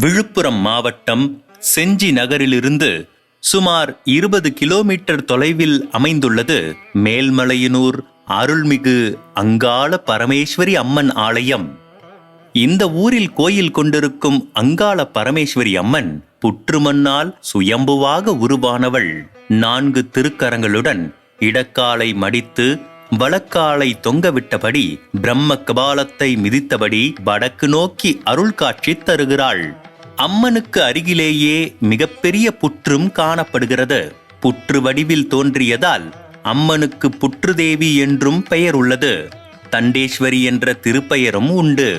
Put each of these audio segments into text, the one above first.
விழுப்புரம் மாவட்டம் செஞ்சி நகரிலிருந்து சுமார் இருபது கிலோமீட்டர் தொலைவில் அமைந்துள்ளது மேல்மலையனூர் அருள்மிகு அங்காள பரமேஸ்வரி அம்மன் ஆலயம். இந்த ஊரில் கோயில் கொண்டிருக்கும் அங்காள பரமேஸ்வரி அம்மன் புற்றுமண்ணால் சுயம்புவாக உருவானவள். நான்கு திருக்கரங்களுடன் இடக்காலை மடித்து வழக்காலை தொங்கவிட்டபடி பிரம்ம கபாலத்தை மிதித்தபடி வடக்கு நோக்கி அருள் காட்சி தருகிறாள். அம்மனுக்கு அருகிலேயே மிகப்பெரிய புற்றும் காணப்படுகிறது. புற்று வடிவில் தோன்றியதால் அம்மனுக்கு புற்றுதேவி என்றும் பெயர் உள்ளது. தண்டேஸ்வரி என்ற திருப்பெயரும் உண்டு.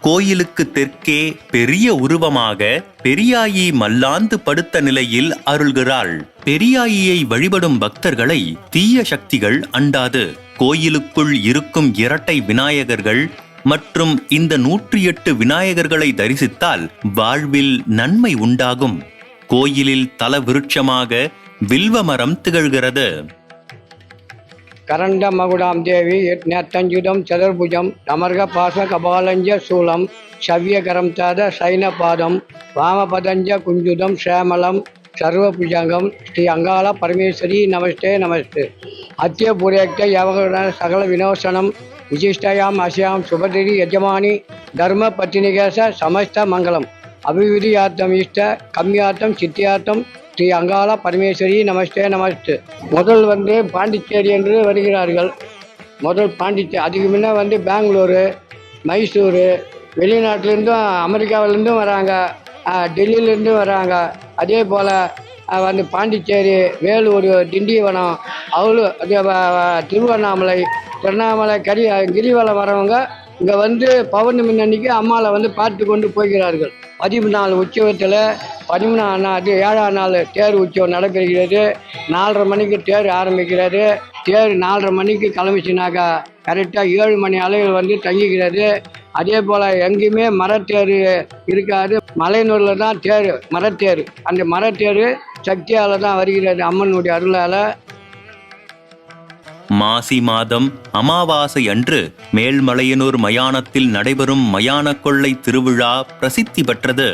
கோயிலுக்கு தெற்கே பெரிய உருவமாக பெரியாயி மல்லாந்து படுத்த நிலையில் அருள்கிறாள். பெரியாயியை வழிபடும் பக்தர்களை தீய சக்திகள் அண்டாது. கோயிலுக்குள் இருக்கும் இரட்டை விநாயகர்கள் மற்றும் இந்த நூற்றி எட்டு விநாயகர்களை தரிசித்தால் வாழ்வில் நன்மை உண்டாகும். கோயிலில் தல விருட்சமாக வில்வ மரம் திகழ்கிறது. கரண்ட மகுடாம் தேவி நேத்தஞ்சுதம் சதுர்புஜம் நமர்க பாச கபாலஞ்ச சூலம் சவ்யகரம் தாத சைனபாதம் வாமபதஞ்ச குஞ்சுதம் சேமலம் சர்வபுஜங்கம் ஸ்ரீ அங்காள பரமேஸ்வரி நமஸ்தே நமஸ்தே. அத்திய பூரேக்த யவகன சகல வினோசனம் விசிஷ்டயாம் அஸ்யாம் சுபதிரி யஜமானி தர்ம பத்தினிகேச சமஸ்த மங்களம் அபிவிதியார்த்தம் இஷ்ட கம்மியார்த்தம் சித்தியார்த்தம் ஸ்ரீ அங்காள பரமேஸ்வரி நமஸ்தே நமஸ்து. முதல் வந்து பாண்டிச்சேரி என்று வருகிறார்கள். முதல் பாண்டிச்சேரி அதுக்கு முன்னே வந்து பெங்களூரு மைசூரு வெளிநாட்டிலேருந்தும் அமெரிக்காவிலேருந்தும் வராங்க. டெல்லியிலேருந்தும் வராங்க. அதே போல் வந்து பாண்டிச்சேரி வேலூர் திண்டிவனம் அவ்வளோ அது திருவண்ணாமலை திருவண்ணாமலை கரி கிரிவலம் வரவங்க இங்கே வந்து பௌர்ணமி அன்னைக்கு அம்மாவை வந்து பார்த்து கொண்டு போகிறார்கள். பதிமூணாலு உற்சவத்தில் பதிமூணாம் நாள் அது ஏழாம் நாள் தேர் உற்சவம் நடக்கிறது. நாலரை மணிக்கு தேர் ஆரம்பிக்கிறது. தேர் நாலரை மணிக்கு கிளம்பிச்சுனாக்கா கரெக்டாக ஏழு மணி அளவில் வந்து தங்கிக்கிறது. அதே போல் எங்கேயுமே மரத்தேர் இருக்காது. மலையனூரில் தான் தேர் மரத்தேர் அந்த மரத்தேர் சக்தியால் தான் வருகிறது அம்மனுடைய அருளால். மாசி மாதம் அமாவாசை அன்று மேல்மலையனூர் மயானத்தில் நடைபெறும் மயான கொள்ளை திருவிழா பிரசித்தி பெற்றது.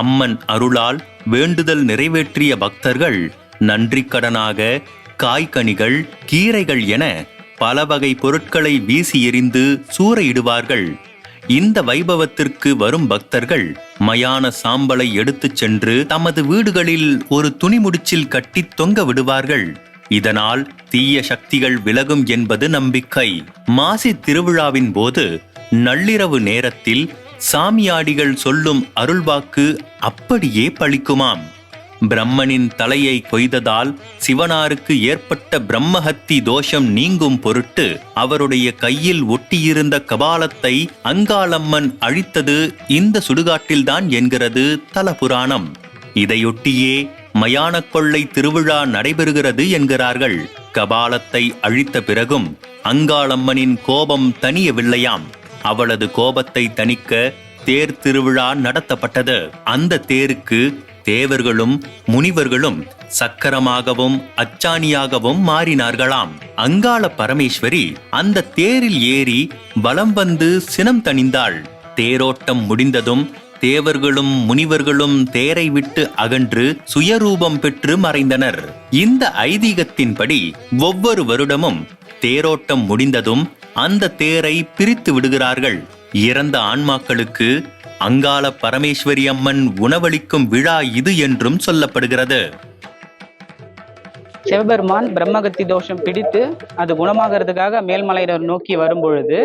அம்மன் அருளால் வேண்டுதல் நிறைவேற்றிய பக்தர்கள் நன்றிக்கடனாக காய்கனிகள் கீரைகள் என பல வகை பொருட்களை வீசி எறிந்து சூறையிடுவார்கள். இந்த வைபவத்திற்கு வரும் பக்தர்கள் மயான சாம்பலை எடுத்துச் சென்று தமது வீடுகளில் ஒரு துணிமுடிச்சில் கட்டி தொங்க விடுவார்கள். இதனால் தீய சக்திகள் விலகும் என்பது நம்பிக்கை. மாசி திருவிழாவின் போது நள்ளிரவு நேரத்தில் சாமியாடிகள் சொல்லும் அருள்வாக்கு அப்படியே பழிக்குமாம் பிரம்மனின் தலையை கொய்ததால் சிவனாருக்கு ஏற்பட்ட பிரம்மஹத்தி தோஷம் நீங்கும் பொருட்டு அவருடைய கையில் ஒட்டியிருந்த கபாலத்தை அங்காளம்மன் அழித்தது இந்த சுடுகாட்டில்தான் என்கிறது தல புராணம் இதையொட்டியே மயான கொள்ளை திருவிழா நடைபெறுகிறது என்கிறார்கள். கபாலத்தை அழித்த பிறகும் அங்காளம்மனின் கோபம் தனியவில்லையாம் அவளது கோபத்தை தணிக்க தேர் திருவிழா நடத்தப்பட்டது. அந்த தேருக்கு தேவர்களும் முனிவர்களும் சக்கரமாகவும் அச்சாணியாகவும் மாறினார்களாம். அங்காள பரமேஸ்வரி அந்த தேரில் ஏறி வலம் வந்து சினம் தணிந்தாள். தேரோட்டம் முடிந்ததும் தேவர்களும் முனிவர்களும் தேரை விட்டு அகன்று சுயரூபம் பெற்று மறைந்தனர். இந்த ஐதீகத்தின்படி ஒவ்வொரு வருடமும் தேரோட்டம் முடிந்ததும் அந்த தேரை பிரித்து விடுகிறார்கள். இறந்த ஆன்மாக்களுக்கு அங்காள பரமேஸ்வரி அம்மன் உணவளிக்கும் விழா இது என்றும் சொல்லப்படுகிறது. சிவபெருமான் பிரம்மகத்தி தோஷம் பிடித்து அது குணமாகிறதுக்காக மேல்மலையினர் நோக்கி வரும்பொழுது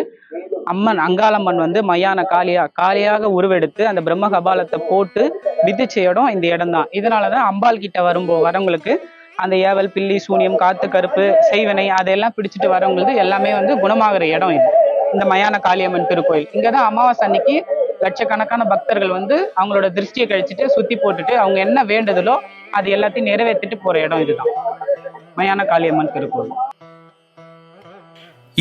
அம்மன் அங்காளம்மன் வந்து மயான காளியா காளியாக உருவெடுத்து அந்த பிரம்ம கபாலத்தை போட்டு விதிச்ச இடம் இந்த இடம் தான் இதனாலதான் அம்பாள் கிட்ட வரும்போ வரவங்களுக்கு அந்த ஏவல் பில்லி சூனியம் காத்து கருப்பு செய்வனை அதெல்லாம் பிடிச்சிட்டு வரவங்களுக்கு எல்லாமே வந்து குணமாகிற இடம் இது. இந்த மயான காளியம்மன் திருக்கோயில். இங்கதான் அமாவாசை அன்னைக்கு லட்சக்கணக்கான பக்தர்கள் வந்து அவங்களோட திருஷ்டியை கழிச்சிட்டு சுத்தி போட்டுட்டு அவங்க என்ன வேண்டுதலோ அது எல்லாத்தையும் நிறைவேற்றிட்டு போற இடம் இதுதான். மயான காளியம்மன் திருக்கோவில்.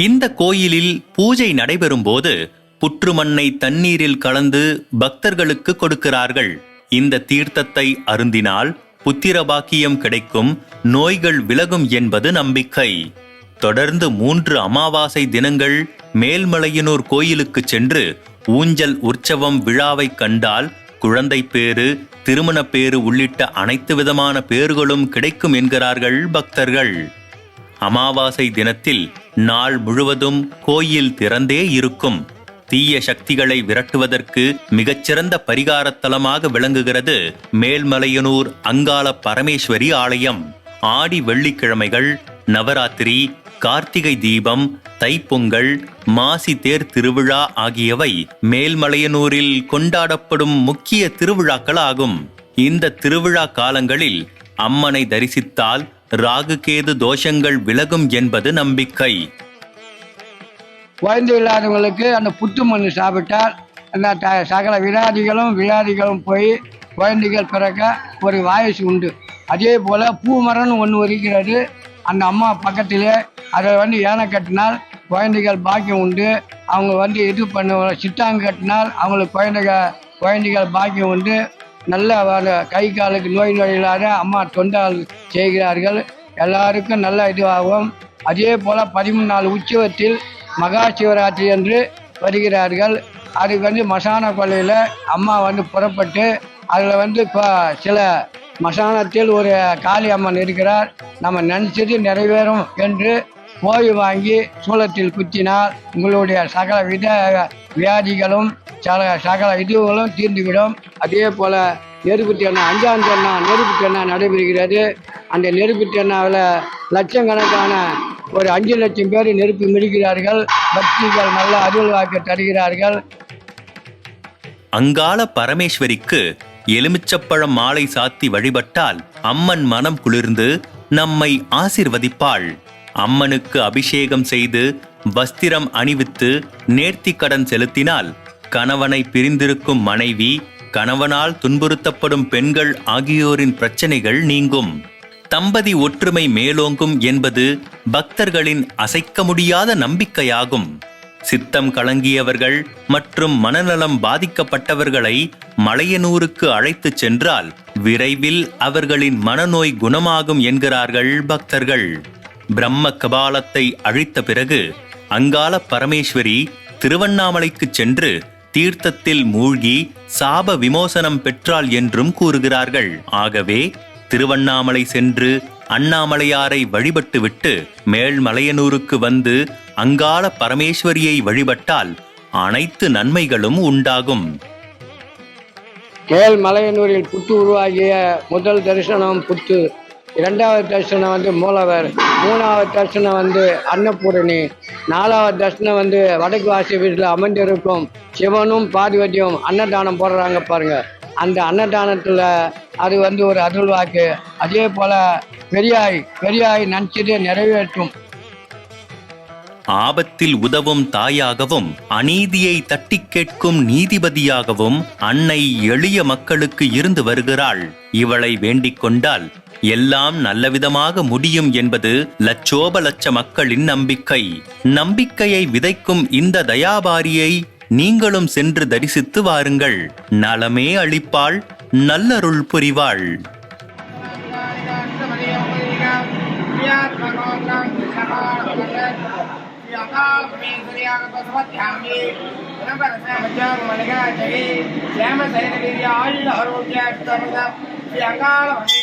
இந்த கோயிலில் பூஜை நடைபெறும் போது புற்றுமண்ணை தண்ணீரில் கலந்து பக்தர்களுக்கு கொடுக்கிறார்கள். இந்த தீர்த்தத்தை அருந்தினால் புத்திர பாக்கியம் கிடைக்கும் நோய்கள் விலகும் என்பது நம்பிக்கை. தொடர்ந்து மூன்று அமாவாசை தினங்கள் மேல்மலையனூர் கோயிலுக்கு சென்று ஊஞ்சல் உற்சவம் விழாவை கண்டால் குழந்தை பேறு திருமண பேறு உள்ளிட்ட அனைத்து விதமான பேறுகளும் கிடைக்கும் என்கிறார்கள் பக்தர்கள். அமாவாசை தினத்தில் நாள் முழுவதும் கோயில் திறந்தே இருக்கும். தீய சக்திகளை விரட்டுவதற்கு மிகச்சிறந்த பரிகாரத்தலமாக விளங்குகிறது மேல்மலையனூர் அங்காள பரமேஸ்வரி ஆலயம். ஆடி வெள்ளிக்கிழமைகள் நவராத்திரி கார்த்திகை தீபம் தைப்பொங்கல் மாசி தேர் திருவிழா ஆகியவை மேல்மலையனூரில் கொண்டாடப்படும் முக்கிய திருவிழாக்கள் ஆகும் இந்த திருவிழா காலங்களில் அம்மனை தரிசித்தால் ராகுகேது தோஷங்கள் விலகும் என்பது நம்பிக்கை. குழந்தை இல்லாதவங்களுக்கு அந்த புத்து மண் சாப்பிட்டால் அந்த சகல வினாதிகளும் வியாதிகளும் போய் குழந்தைகள் பிறக்க ஒரு வாயசு உண்டு. அதே போல் பூ மரம்னு ஒன்று இருக்கிறது அந்த அம்மா பக்கத்திலே அதை வந்து யானை கட்டினால் குழந்தைகள் பாக்கியம் உண்டு. அவங்க வந்து இது பண்ண சிட்டாங்க கட்டினால் அவங்களுக்கு குழந்தைகள் குழந்தைகள் பாக்கியம் உண்டு. நல்ல கை காலுக்கு நோய் நோய் இல்லாத அம்மா தொண்டால் செய்கிறார்கள். எல்லாருக்கும் நல்ல இதுவாகும். அதே போல் பதிமூணு நாள் உற்சவத்தில் மகா சிவராத்திரி என்று வருகிறார்கள். அதுக்கு வந்து மசான கொள்ளையில் அம்மா வந்து புறப்பட்டு அதில் வந்து இப்போ சில மசானத்தில் ஒரு காளி அம்மன் இருக்கிறார். நம்ம நினச்சது நிறைவேறும் என்று ஓய்வு வாங்கி சூளத்தில் குத்தினால் உங்களுடைய சகல வித வியாதிகளும் சல சகல இதுகளும் தீர்ந்துவிடும். அதே போல் நெருப்பு தென்னா அஞ்சாம் தென்னா நெருப்பு தென்னா நடைபெறுகிறது. அந்த நெருப்பு தென்னாவில் லட்சக்கணக்கான ஒரு அஞ்சு லட்சம் பேர் நெருப்பு மிதிக்கிறார்கள் பக்திகள் நல்ல அருள் வாக்கு தருகிறார்கள். அங்காள பரமேஸ்வரிக்கு எலுமிச்சப்பழம் மாலை சாத்தி வழிபட்டால் அம்மன் மனம் குளிர்ந்து நம்மை ஆசிர்வதிப்பாள். அம்மனுக்கு அபிஷேகம் செய்து வஸ்திரம் அணிவித்து நேர்த்தி கடன் செலுத்தினால் கணவனை பிரிந்திருக்கும் மனைவி கணவனால் துன்புறுத்தப்படும் பெண்கள் ஆகியோரின் பிரச்சனைகள் நீங்கும். தம்பதி ஒற்றுமை மேலோங்கும் என்பது பக்தர்களின் அசைக்க முடியாத நம்பிக்கையாகும். சித்தம் கலங்கியவர்கள் மற்றும் மனநலம் பாதிக்கப்பட்டவர்களை மலையனூருக்கு அழைத்துச் சென்றால் விரைவில் அவர்களின் மனநோய் குணமாகும் என்கிறார்கள் பக்தர்கள். பிரம்ம கபாலத்தை அழித்த பிறகு அங்காள பரமேஸ்வரி திருவண்ணாமலைக்குச் சென்று தீர்த்தத்தில் மூழ்கி சாப விமோசனம் பெற்றாள் என்றும் கூறுகிறார்கள். ஆகவே திருவண்ணாமலை சென்று அண்ணாமலையாரை வழிபட்டுவிட்டு மேல்மலையனூருக்கு வந்து அங்காள பரமேஸ்வரியை வழிபட்டால் அனைத்து நன்மைகளும் உண்டாகும். கேள் மலையனூரில் புத்து உருவாகிய முதல் தரிசனம் புத்து. இரண்டாவது தரிசனம் வந்து மூலவர். மூணாவது தரிசனம் வந்து அன்னபூரணி. நாலாவது தரிசனம் வந்து வடக்கு வாசி வீட்டில் அமர்ந்திருக்கும் சிவனும் பார்வதியும் அன்னதானம் போடுறாங்க பாருங்க. அந்த அன்னதானத்தில் அது வந்து ஒரு அருள் வாக்கு. அதே போல பெரியாய் பெரியாய் நினச்சது நிறைவேற்றும். ஆபத்தில் உதவும் தாயாகவும் அநீதியை தட்டி கேட்கும் நீதிபதியாகவும் அன்னை எளிய மக்களுக்கு இருந்து வருகிறாள். இவளை வேண்டிக் கொண்டால் எல்லாம் நல்லவிதமாக முடியும் என்பது லட்சோப லட்ச மக்களின் நம்பிக்கை. நம்பிக்கையை விதைக்கும் இந்த தயாபாரியை நீங்களும் சென்று தரிசித்து வாருங்கள். நலமே அளிப்பாள் நல்லருள் புரிவாள். ஆரோக்கிய